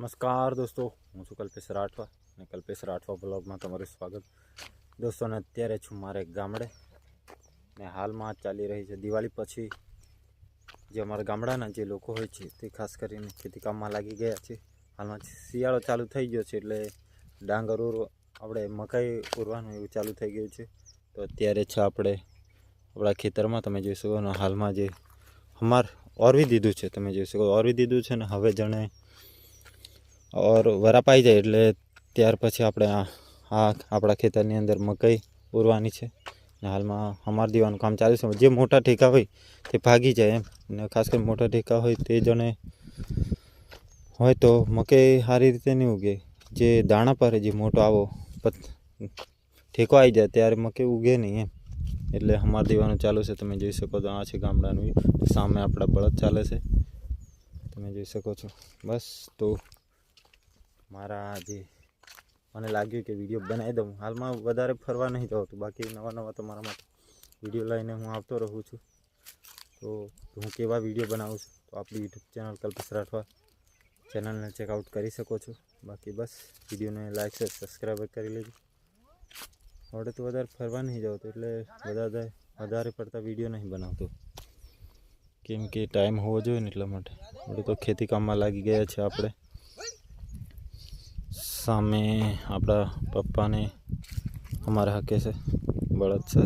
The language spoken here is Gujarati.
નમસ્કાર દોસ્તો, હું છું કલ્પેશ રાઠવા અને કલ્પેશ રાઠવા બ્લોગમાં તમારું સ્વાગત. દોસ્તો ને અત્યારે છું મારે ગામડે ને હાલમાં ચાલી રહી છે દિવાળી પછી જે અમારા ગામડાના જે લોકો હોય છે તે ખાસ કરીને ખેતી કામમાં લાગી ગયા છે. હાલમાં શિયાળો ચાલુ થઈ ગયો છે એટલે ડાંગર ઉર આપણે મકાઈ ઉરવાનું એવું ચાલુ થઈ ગયું છે. તો અત્યારે છે આપણે, આપણા ખેતરમાં તમે જોઈ શકો અને હાલમાં જે અમાર ઓરવી દીધું છે, તમે જોઈ શકો ઓરવી દીધું છે ને હવે જણે ઓર વરાપાઈ જાય એટલે ત્યાર પછી આપણે આ આપણા ખેતરની અંદર મકાઈ ઉરવાની છે. ને હાલમાં હમાર દેવાનું કામ ચાલુ છે. જે મોટા ઠેકા હોય તે ભાગી જાય એમ. ને ખાસ કરીને મોટા ઠેકા હોય તે જણે હોય તો મકાઈ સારી રીતે નહીં ઉગે. જે દાણા પર જે મોટો આવો ઠેકો આવી જાય ત્યારે મકાઈ ઉગે નહીં એમ. એટલે અમાર દેવાનું ચાલુ છે. તમે જોઈ શકો તો આ છે ગામડાનું સામે આપણા બળદ ચાલે છે. તમે જોઈ શકો છો. બસ તો મારા જે મને લાગ્યું કે વીડિયો બનાવી દઉં. હાલમાં વધારે ફરવા નહીં જતો બાકી નવા નવા તમારા માટે વીડિયો લઈને હું આવતો રહું છું. તો હું કેવા વીડિયો બનાવું છું? તો આપણી યુટ્યુબ ચેનલ કલ્પેશ રાઠવા ચેનલને ચેકઆઉટ કરી શકો છો. બાકી બસ, વિડીયોને લાઈક છે સબસ્ક્રાઈબ કરી લેજો. હવે તો વધારે ફરવા નહીં જાવ એટલે વધારે વધારે પડતા વીડિયો નહીં બનાવતો. કેમ કે ટાઈમ હોવો જોઈએ ને એટલા માટે. હવે તો ખેતી કામમાં લાગી ગયા છે આપણે. સામે આપણા પપ્પાને અમારા હકે છે. બળદ છે.